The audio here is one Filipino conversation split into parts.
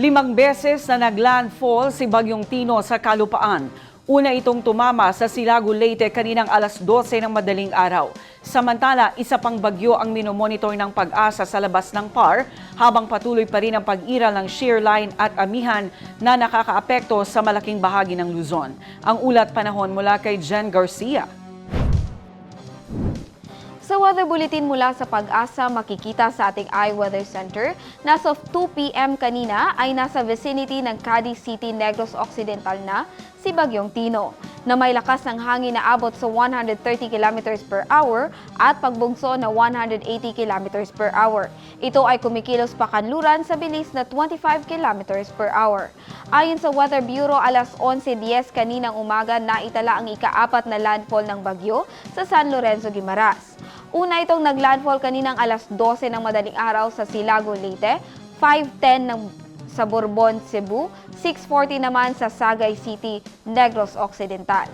Limang beses na naglandfall si Bagyong Tino sa Kalupaan. Una itong tumama sa Silago, Leyte kaninang alas 12 ng madaling araw. Samantala, isa pang bagyo ang minomonitor ng pag-asa sa labas ng PAR habang patuloy pa rin ang pag-iral ng shear line at amihan na nakakaapekto sa malaking bahagi ng Luzon. Ang ulat panahon mula kay Jen Garcia. Sa weather bulletin mula sa pag-asa makikita sa ating iWeather Center na of 2 p.m. kanina ay nasa vicinity ng Cadiz City, Negros Occidental na si Bagyong Tino na may lakas ng hangin na abot sa 130 km per hour at pagbugso na 180 km per hour. Ito ay kumikilos pa kanluran sa bilis na 25 km per hour. Ayon sa Weather Bureau, alas 11.10 kaninang umaga na itala ang ikaapat na landfall ng bagyo sa San Lorenzo, Guimaras. Una itong naglandfall kaninang alas 12 ng madaling araw sa Silago, Leyte, 5.10 ng sa Bourbon, Cebu, 6.40 naman sa Sagay City, Negros Occidental.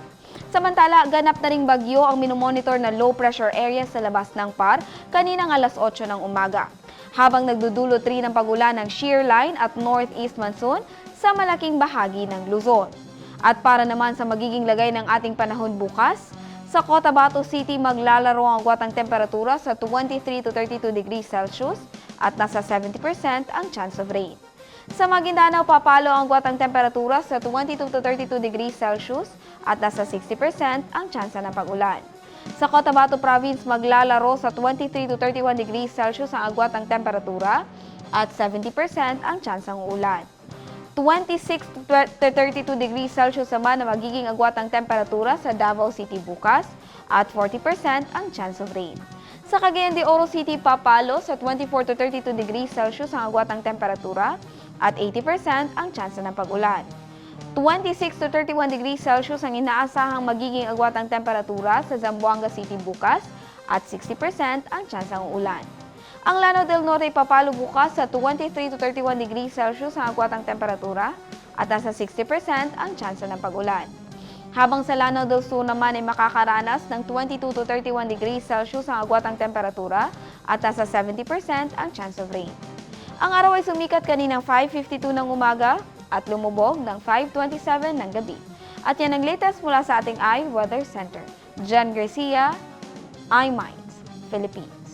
Samantala, ganap na ring bagyo ang minomonitor na low pressure area sa labas ng PAR kaninang alas 8 ng umaga. Habang nagdudulot rin ng pagulan ng shear line at northeast monsoon sa malaking bahagi ng Luzon. At para naman sa magiging lagay ng ating panahon bukas, sa Cotabato City maglalaro ang agwatang temperatura sa 23 to 32 degrees Celsius at nasa 70% ang chance of rain. Sa Maguindanao, papalo ang agwatang temperatura sa 22 to 32 degrees Celsius at nasa 60% ang chance ng pag-ulan. Sa Cotabato Province, maglalaro sa 23 to 31 degrees Celsius ang agwatang temperatura at 70% ang chance ng ulan. 26 to 32 degrees Celsius naman na magiging agwatang temperatura sa Davao City bukas at 40% ang chance of rain. Sa Cagayan de Oro City, papalo sa 24 to 32 degrees Celsius ang agwatang temperatura at 80% ang chance ng pag-ulan. 26 to 31 degrees Celsius ang inaasahang magiging agwatang temperatura sa Zamboanga City bukas at 60% ang chance ng ulan. Ang Lanao del Norte papalo bukas sa 23 to 31 degrees Celsius ang agwatang temperatura at nasa 60% ang tsansa ng pag-ulan. Habang sa Lanao del Sur naman ay makakaranas ng 22 to 31 degrees Celsius ang agwatang temperatura at nasa 70% ang chance of rain. Ang araw ay sumikat kaninang 5.52 ng umaga at lumubog ng 5.27 ng gabi. At yan ang latest mula sa ating iWeather Center. Jan Garcia, iMinds, Philippines.